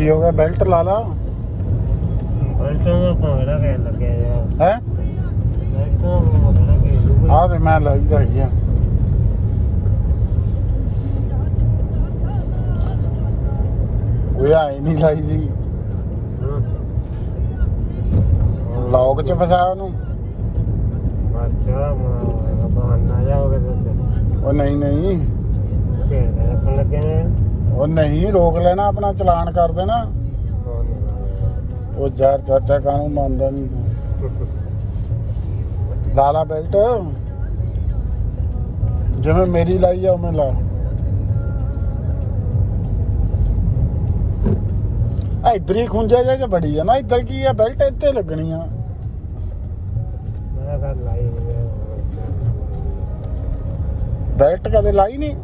ਕੀ ਹੋ ਗਿਆ? ਬੈਲਟ ਲਾ ਲਾ। ਬੈਲਟਾਂ ਦਾ ਭਾਵੇਂ ਕਹਿਣ ਲੱਗਿਆ ਯਾਰ। ਹੈ? ਬੈਲਟਾਂ ਦਾ ਭਾਵੇਂ ਕਹਿ ਦੂਗਾ ਆਹ ਤੇ ਮੈਂ ਲਾਈ ਹੈਗੀ ਆ। ਉਹ ਆਈ ਨਹੀਂ ਲਾਈ ਸੀ। ਲੌਕ ਚ ਫਸਾ ਉਹਨੂੰ। ਅੱਛਾ ਮੈਂ ਬਹਾਨਾ ਜਾਓਗੇ ਤੇ ਉਹ ਨਹੀਂ ਨਹੀਂ ਭੇਡ ਦੇ ਰੱਖਣ ਲੱਗੇ ਨੇ ਉਹ ਨਹੀਂ ਰੋਕ ਲੈਣਾ ਆਪਣਾ ਚਲਾਨ ਕਰ ਦੇਣਾ। ਉਹ ਯਾਰ ਚਾਚਾ ਕਾਨੂੰ ਮੰਨਦਾ ਨਹੀਂ ਤੂੰ ਲਾ ਲਾ ਬੈਲਟ। ਜਿਵੇਂ ਮੇਰੀ ਲਾਈ ਆ ਉਵੇਂ ਲਾ। ਆ ਇਧਰ ਹੀ ਖੁੰਝਾ ਜਿਹਾ ਬੜੀ ਆ ਨਾ ਇੱਧਰ ਕੀ ਆ? ਬੈਲਟ ਇੱਥੇ ਲੱਗਣੀ ਆ। ਮੈਂ ਕਰ ਲਾਈ ਨਹੀਂ ਬੈਲਟ ਕਦੇ ਲਾਈ ਨਹੀਂ